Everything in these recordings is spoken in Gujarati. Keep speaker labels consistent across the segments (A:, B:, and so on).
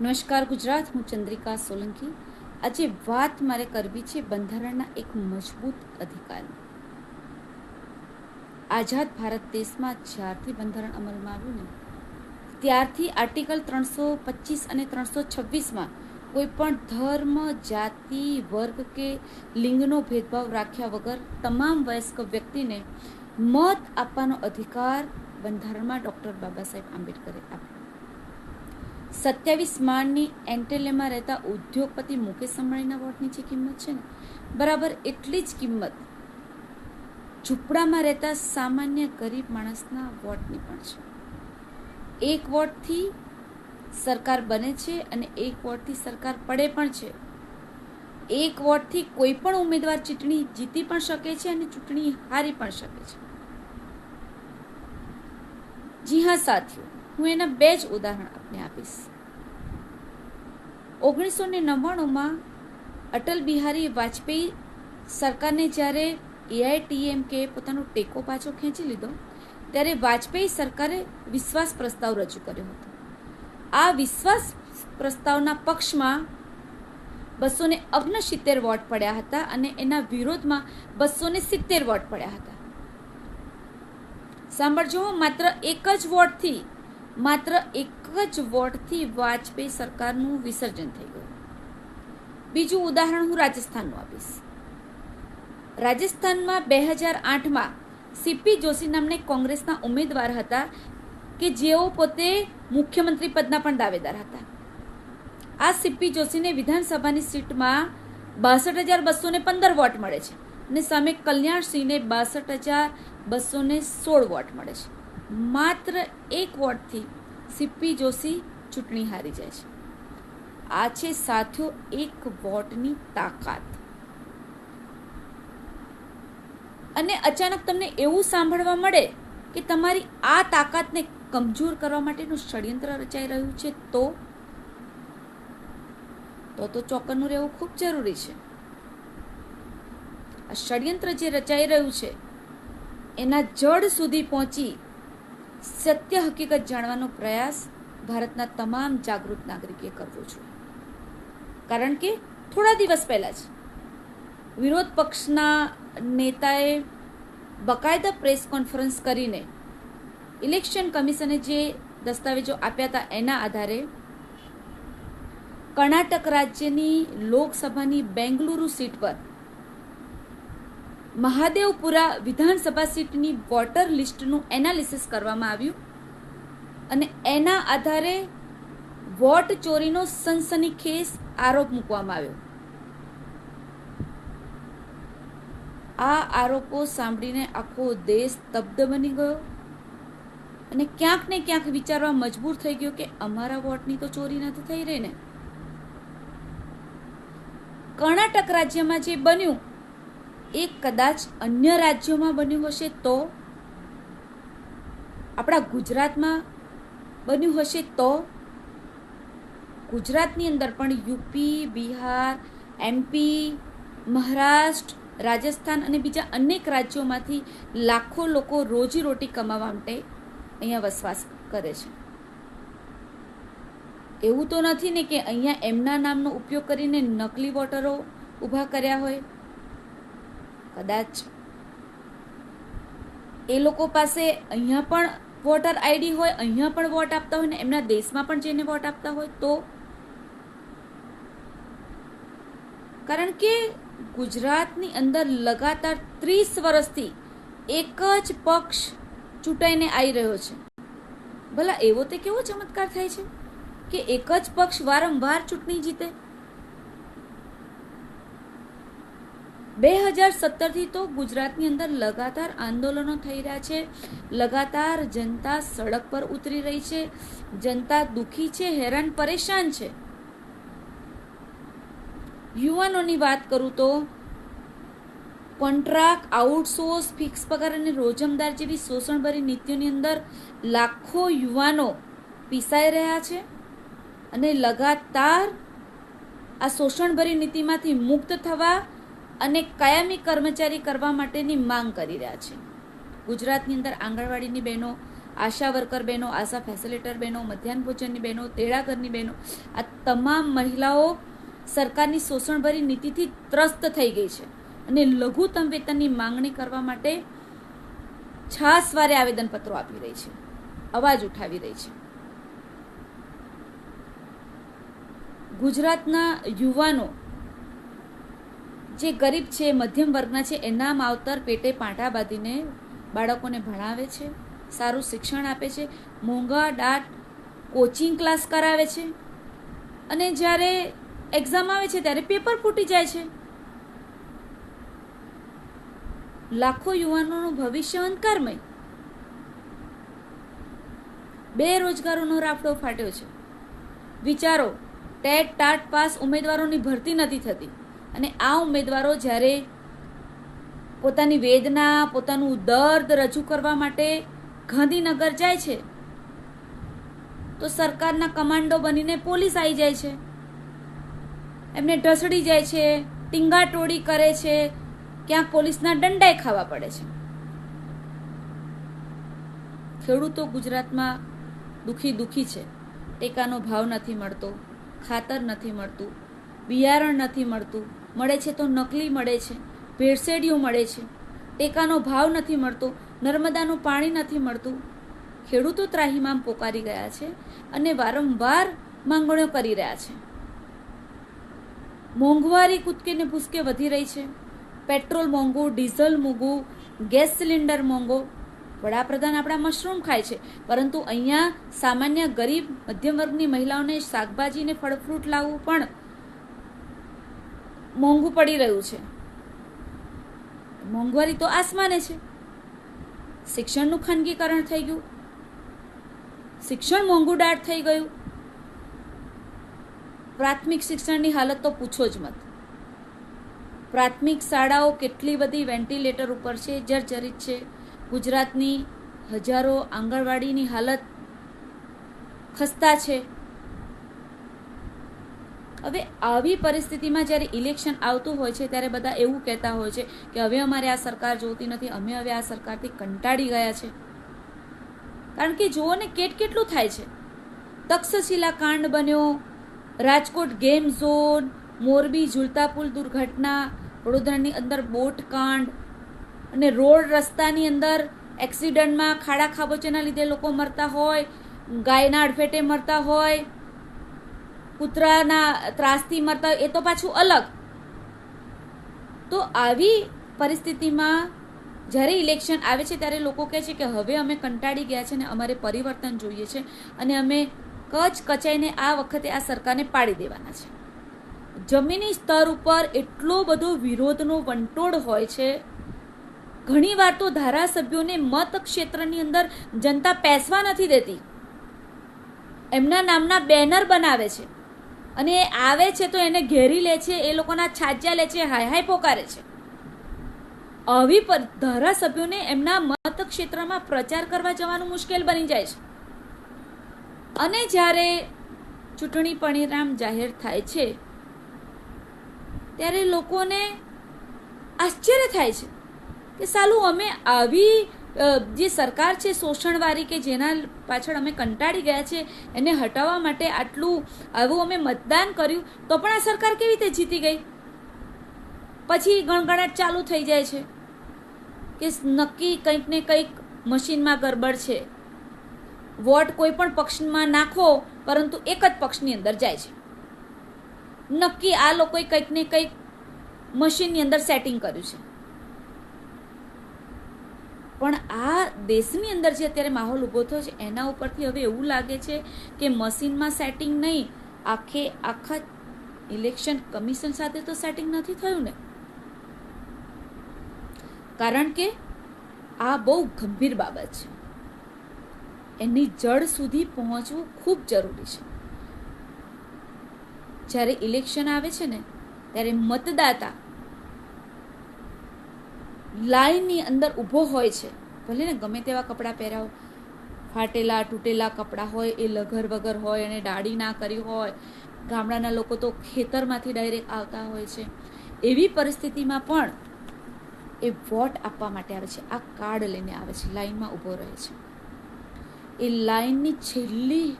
A: નમસ્કાર ગુજરાત, હું ચંદ્રિકા સોલંકી. આજે વાત મારે કરવી છે બંધારણના એક મજબૂત અધિકારની. આઝાદ ભારત દેશમાં જ્યારથી બંધારણ અમલમાં આવ્યું ને ત્યારથી આર્ટિકલ ત્રણસો પચીસ અને ત્રણસો છવ્વીસમાં કોઈ પણ ધર્મ, જાતિ, વર્ગ કે લિંગનો ભેદભાવ રાખ્યા વગર તમામ વયસ્ક વ્યક્તિને મત આપવાનો અધિકાર બંધારણમાં ડૉક્ટર બાબા સાહેબ આંબેડકરે આપ્યો. સત્યાવીસ માળની એન્ટેલેમાં રહેતા ઉદ્યોગપતિ મુકેશ અંબાણીના વોટની જે કિંમત છે ને, બરાબર એટલી જ કિંમત ઝૂંપડામાં રહેતા સામાન્ય ગરીબ માણસના વોટની પણ છે. એક વોટથી સરકાર બને છે અને એક વોટથી સરકાર પડે પણ છે. એક વોટથી કોઈ પણ ઉમેદવાર ચૂંટણી જીતી પણ શકે છે અને ચૂંટણી હારી પણ શકે છે. જી હા, સાથીઓ. હું એના બે જ ઉદાહરણ આપને આપીશ. ઓગણીસો ને નવ્વાણુંમાં અટલ બિહારી વાજપેયી સરકારને જ્યારે એઆઈટીએમ કે પોતાનો ટેકો પાછો ખેંચી લીધો, ત્યારે વાજપેયી સરકારે વિશ્વાસ પ્રસ્તાવ રજૂ કર્યો હતો. આ વિશ્વાસ પ્રસ્તાવના પક્ષમાં બસો ને ઓગણસિત્તેર વોટ પડ્યા હતા અને એના વિરોધમાં બસો ને સિત્તેર વોટ પડ્યા હતા. સાંભળજો, માત્ર એક જ વોટથી માત્ર એક જ વોટથી વાજપેયી સરકારનું વિસર્જન થઈ ગયું. બીજું ઉદાહરણ હું રાજસ્થાનનું આપીશ. રાજસ્થાનમાં બે હજાર આઠમાં સીપી જોશી નામને કોંગ્રેસના ઉમેદવાર હતા કે જેઓ પોતે મુખ્યમંત્રી પદના પણ દાવેદાર હતા. આ સીપી જોશીને વિધાનસભાની સીટમાં બાસઠ હજાર બસો ને પંદર વોટ મળે છે અને સામે કલ્યાણસિંહને બાસઠ હજાર બસો સોળ વોટ મળે છે. માત્ર એક વોટથી સીપી જોશી ચૂંટણી હારી જાય છે. આ છે સાથીઓ એક વોટની તાકાત. અને અચાનક તમને એવું સાંભળવા મળે કે તમારી આ તાકાતને કમજોર કરવા માટેનું ષડયંત્ર રચાઈ રહ્યું છે, તો? તો તો ચોકનનું રહેવું ખૂબ જરૂરી છે. આ ષડયંત્ર જે રચાઈ રહ્યું છે, એના જડ સુધી પહોંચી સત્ય હકીકત જાણવાનો પ્રયાસ ભારતના તમામ જાગૃત નાગરિકે કરવો જોઈએ. કારણ કે થોડા દિવસ પહેલાં જ વિરોધ પક્ષના નેતાએ બકાયદા પ્રેસ કોન્ફરન્સ કરીને ઇલેક્શન કમિશને જે દસ્તાવેજો આપ્યા હતા એના આધારે કર્ણાટક રાજ્યની લોકસભાની બેંગલુરુ સીટ પર મહાદેવપુરા વિધાનસભા સીટની વોટર લિસ્ટનું એનાલિસિસ કરવામાં આવ્યું અને એના આધારે વોટ ચોરીનો સનસનીખેજ આરોપ મૂકવામાં આવ્યો. આ આરોપો સાંભળીને આખો દેશ સ્તબ્ધ બની ગયો અને ક્યાંક ને ક્યાંક વિચારવા મજબૂર થઈ ગયો કે અમારા વોટની તો ચોરી નથી થઈ રહી ને. કર્ણાટક રાજ્યમાં જે બન્યું એ કદાચ અન્ય રાજ્યોમાં બન્યું હશે તો, આપણા ગુજરાતમાં બન્યું હશે તો, ગુજરાતની અંદર પણ યુપી, બિહાર, એમપી, મહારાષ્ટ્ર, રાજસ્થાન અને બીજા અનેક રાજ્યોમાંથી લાખો લોકો રોજીરોટી કમાવા માટે અહીંયા વસવાસ કરે છે. એવું તો નથી ને કે અહીંયા એમના નામનો ઉપયોગ કરીને નકલી વોટરો ઊભા કર્યા હોય કદાચ એ લોકો પાસે અહીંયા પણ વોટર આઈડી હોય, અહીંયા પણ વોટ આપતા હોય ને એમના દેશમાં પણ જઈને વોટ આપતા હોય તો? કારણ કે ગુજરાતની અંદર લગાતાર ત્રીસ વર્ષથી એક જ પક્ષ ચૂંટાઈને આવી રહ્યો છે. ભલા એવો તે કેવો ચમત્કાર થાય છે કે એક જ પક્ષ વારંવાર ચૂંટણી જીતે? બે હજાર સત્તરથી તો ગુજરાતની અંદર લગાતાર આંદોલનો થઈ રહ્યા છે. લગાતાર જનતા સડક પર ઉતરી રહી છે. જનતા દુઃખી છે, હેરાન, પરેશાન છે. યુવાનોની વાત કરું તો કોન્ટ્રાક્ટ, આઉટસોર્સ, ફિક્સ પગાર અને રોજમદાર જેવી શોષણભરી નીતિઓની અંદર લાખો યુવાનો પીસાઈ રહ્યા છે અને લગાતાર આ શોષણભરી નીતિમાંથી મુક્ત થવા અને કાયમી કર્મચારી કરવા માટેની માંગ કરી રહ્યા છે. ગુજરાતની અંદર આંગણવાડીની બહેનો, આશા વર્કર બહેનો, આશા ફેસિલિટર બહેનો, મધ્યાહન ભોજનની બહેનો તેડાગરની બહેનો, આ તમામ મહિલાઓ સરકારની શોષણભરી નીતિથી ત્રસ્ત થઈ ગઈ છે અને લઘુત્તમ વેતનની માંગણી કરવા માટે છાસવારે આવેદનપત્રો આપી રહી છે. અવાજ ઉઠાવી રહી છે. ગુજરાતના યુવાનો જે ગરીબ છે, મધ્યમ વર્ગના છે, એના માવતર પેટે પાંઠા બાંધીને બાળકોને ભણાવે છે, સારું શિક્ષણ આપે છે, મોંઘા દાટ કોચિંગ ક્લાસ કરાવે છે. અને જ્યારે એક્ઝામ આવે છે, ત્યારે પેપર ફૂટી જાય છે. લાખો યુવાનોનું ભવિષ્ય અંધકારમય. બેરોજગારોનો રાફડો ફાટ્યો છે. વિચારો, ટેટ, ટાટ પાસ ઉમેદવારોની ભરતી નથી થતી. અને આ ઉમેદવારો જ્યારે પોતાની વેદના, પોતાનું દર્દ રજૂ કરવા માટે ગાંધીનગર જાય છે, તો સરકારના કમાન્ડો બનીને પોલીસ આવી જાય છે. એમને ઢસડી જાય છે, ટીંગાટોળી કરે છે ક્યાંક પોલીસના દંડાઈ ખાવા પડે છે. ખેડૂતો ગુજરાતમાં દુખી દુખી છે. ટેકાનો ભાવ નથી મળતો, ખાતર નથી મળતું, બિયારણ નથી મળતું મળે છે તો નકલી મળે છે. ભેળસેડિયું મળે છે. ટેકાનો ભાવ નથી મળતો, નર્મદાનું પાણી નથી મળતું. ખેડૂતો ત્રાહીમામ પોકારી ગયા છે અને વારંવાર માંગણીઓ કરી રહ્યા છે. મોંઘવારી કૂદકે ને ભૂસકે વધી રહી છે. પેટ્રોલ મોંઘું, ડીઝલ મોંઘું, ગેસ સિલિન્ડર મોંઘો. વડાપ્રધાન આપણા મશરૂમ ખાય છે. પરંતુ અહીંયા સામાન્ય ગરીબ મધ્યમ વર્ગની મહિલાઓને શાકભાજી ને ફળ ફ્રૂટ લાવવું પણ મોંઘું પડી રહ્યું છે. મોંઘવારી તો આસમાને છે. શિક્ષણનું ખાનગીકરણ થઈ ગયું. શિક્ષણ મોંઘું ડાટ થઈ ગયું. પ્રાથમિક શિક્ષણની હાલત તો પૂછો જ મત. પ્રાથમિક શાળાઓ કેટલી બધી વેન્ટિલેટર ઉપર છે, જર્જરિત છે. ગુજરાતની હજારો આંગણવાડીની હાલત ખસ્તા છે. હવે આવી પરિસ્થિતિમાં જ્યારે ઇલેક્શન આવતું હોય છે, ત્યારે બધા એવું કહેતા હોય છે કે હવે અમારે આ સરકાર જોતી નથી, અમે હવે આ સરકારથી કંટાળી ગયા છે. કારણ કે જુઓ ને, કેટ કેટલું થાય છે. તક્ષશિલા કાંડ બન્યો, રાજકોટ ગેમ ઝોન, મોરબી ઝુલતા પુલ દુર્ઘટના, વડોદરાની અંદર બોટ કાંડ અને રોડ રસ્તાની અંદર એક્સિડન્ટમાં ખાડા ખાબોચીના લીધે લોકો મરતા હોય, ગાયના અડફેટે મરતા હોય કૂતરાના ત્રાસથી મરતા એ તો પાછું અલગ. તો આવી પરિસ્થિતિમાં જ્યારે ઇલેક્શન આવે છે, ત્યારે લોકો કહે છે કે હવે અમે કંટાળી ગયા છે ને અમારે પરિવર્તન જોઈએ છે અને અમે કચ કચાઈને આ વખતે આ સરકારને પાડી દેવાના છે. જમીની સ્તર ઉપર એટલો બધો વિરોધનો વંટોળ હોય છે. ઘણીવાર તો ધારાસભ્યોને મત ક્ષેત્રની અંદર જનતા પેસવા નથી દેતી. એમના નામના બેનર બનાવે છે. અને એ આવે છે તો એને ઘેરી લે છે, એ લોકોના છાજ્યા લે છે, હાય હાય પોકારે છે. આવી ધારાસભ્યોને એમના મત ક્ષેત્રમાં પ્રચાર કરવા જવાનું મુશ્કેલ બની જાય છે. અને જ્યારે ચૂંટણી પરિણામ જાહેર થાય છે, ત્યારે લોકોને આશ્ચર્ય થાય છે કે સાલું અમે આવી જે સરકાર છે શોષણવાળી કે જેના પાછળ અમે કંટાળી ગયા છે, એને હટાવવા માટે આટલું આવું અમે મતદાન કર્યું, તો પણ આ સરકાર કેવી રીતે જીતી ગઈ? પછી ગણગણાટ ચાલુ થઈ જાય છે કે નક્કી કંઈક ને કંઈક મશીનમાં ગરબડ છે. વોટ કોઈ પણ પક્ષમાં નાખો, પરંતુ એક જ પક્ષની અંદર જાય છે. નક્કી આ લોકોએ કંઈક ને કંઈક મશીનની અંદર સેટિંગ કર્યું છે. પણ આ દેશની અંદર જે અત્યારે માહોલ ઊભો થયો છે, એના ઉપરથી હવે એવું લાગે છે કે મશીનમાં સેટિંગ નહીં, આખે આખા ઇલેક્શન કમિશન સાથે તો સેટિંગ નથી થયું ને? કારણ કે આ બહુ ગંભીર બાબત છે. એની જડ સુધી પહોંચવું ખૂબ જરૂરી છે. જ્યારે ઇલેક્શન આવે છે ને, ત્યારે મતદાતા લાઈનની અંદર ઊભો હોય છે. ભલે ને ગમે તેવા કપડાં પહેરાવો. ફાટેલા, તૂટેલા કપડાં હોય, એ લગર વગર હોય અને દાઢી ના કરી હોય. ગામડાના લોકો તો ખેતરમાંથી ડાયરેક્ટ આવતા હોય છે. એવી પરિસ્થિતિમાં પણ એ વોટ આપવા માટે આવે છે. આ કાર્ડ લઈને આવે છે. લાઈનમાં ઊભો રહે છે. એ લાઈનની છેલ્લી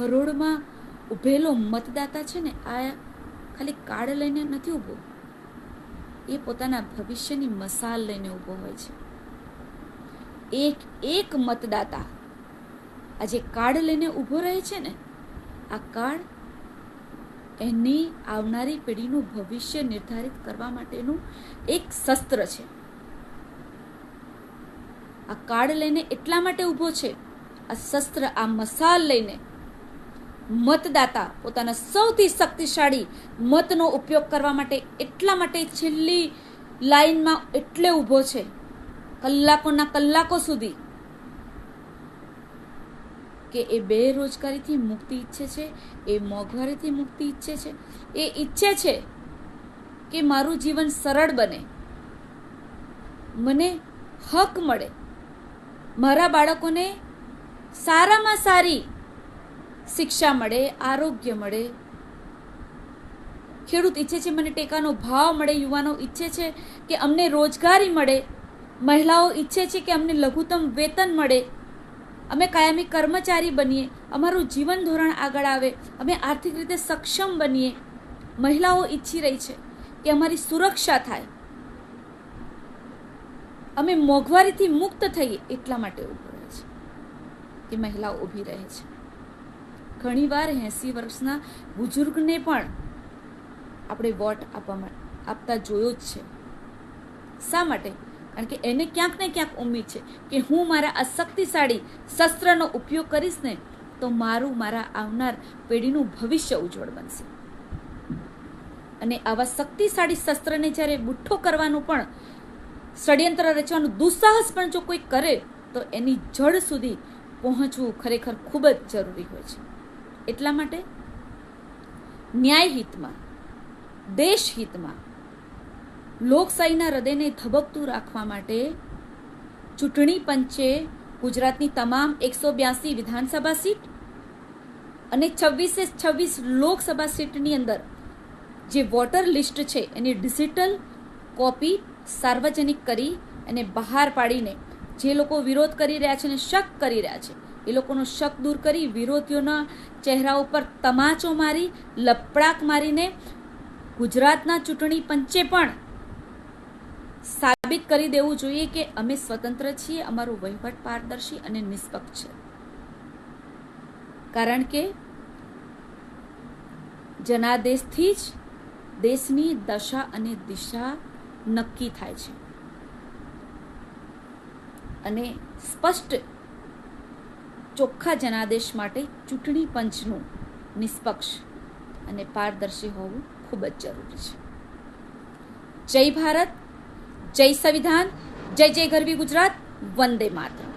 A: હરોળમાં ઊભેલો મતદાતા છે ને, આ ખાલી કાર્ડ લઈને નથી ઊભો. એ પોતાના ભવિષ્યની મસાલ લઈને ઊભો હોય છે. એક એક મતદાતા આ જે કાર્ડ લઈને ઊભો રહે છે ને, આ કાર્ડ એની આવનારી પેઢીનું ભવિષ્ય નિર્ધારિત કરવા માટેનું એક શસ્ત્ર છે. આ કાર્ડ લઈને એટલા માટે ઊભો છે, આ શસ્ત્ર, આ મસાલ લઈને મતદાતા પોતાના સૌથી શક્તિશાળી મતનો ઉપયોગ કરવા માટે એટલા માટે છેલ્લી લાઈનમાં એટલે ઊભો છે. કલાકોના કલાકો સુધી કે એ બેરોજગારીથી મુક્તિ ઈચ્છે છે, એ મોંઘવારીથી મુક્તિ ઈચ્છે છે, એ ઈચ્છે છે કે મારું જીવન સરળ બને. મને હક મળે. મારા બાળકોને સારામાં સારી શિક્ષા મળે, આરોગ્ય મળે. ખેડૂત ઈચ્છે છે મને ટેકાનો ભાવ મળે, યુવાનો ઈચ્છે છે કે અમને રોજગારી મળે. મહિલાઓ ઈચ્છે છે કે અમને લઘુત્તમ વેતન મળે. અમે કાયમી કર્મચારી બનીએ, અમારું જીવન ધોરણ આગળ આવે, અમે આર્થિક રીતે સક્ષમ બનીએ. મહિલાઓ ઈચ્છી રહી છે કે અમારી સુરક્ષા થાય. અમે મોંઘવારીથી મુક્ત થઈએ એટલા માટે ઊભું રહે છે કે મહિલાઓ ઊભી રહે છે. ઘણીવાર એંસી વર્ષના બુઝુર્ગને પણ આપણે વોટ આપવા આપતા જોયો જ છે. શા માટે? કારણ કે એને ક્યાંક ને ક્યાંક ઉમ્મીદ છે કે હું મારા આ શક્તિશાળી શસ્ત્રનો ઉપયોગ કરીશ ને, તો મારું મારા આવનાર પેઢીનું ભવિષ્ય ઉજ્જવળ બનશે. અને આવા શક્તિશાળી શસ્ત્રને જ્યારે બુઠ્ઠો કરવાનું પણ ષડયંત્ર રચવાનું દુસ્સાહસ પણ જો કોઈ કરે, તો એની જડ સુધી પહોંચવું ખરેખર ખૂબ જ જરૂરી હોય છે. એટલા માટે? ન્યાયહિતમાં, દેશહિતમાં, લોકશાહીના હૃદયને ધબકતું રાખવા માટે ચૂંટણી પંચે ગુજરાતની તમામ એકસો બ્યાસી વિધાનસભા સીટ અને છવ્વીસે છવ્વીસ લોકસભા સીટની અંદર જે વોટર લિસ્ટ છે એની ડિજિટલ કોપી સાર્વજનિક કરી અને બહાર પાડીને જે લોકો વિરોધ કરી રહ્યા છે અને શક કરી રહ્યા છે એ લોકોનો શક દૂર કરી વિરોધીઓના ચહેરા ઉપર તમાચો મારી, લપડાક મારીને ગુજરાતના ચૂંટણી પંચે પણ સાબિત કરી દેવું જોઈએ કે અમે સ્વતંત્ર છીએ, અમારું વહીવટ પારદર્શી અને નિષ્પક્ષ છે. કારણ કે જનાદેશથી જ દેશની દશા અને દિશા નક્કી થાય છે. અને સ્પષ્ટ ચોખ્ખા જનાદેશ માટે ચૂંટણી પંચનું નિષ્પક્ષ અને પારદર્શી હોવું ખૂબ જ જરૂરી છે. જય ભારત, જય સંવિધાન, જય જય ગરવી ગુજરાત, વંદે માતરમ.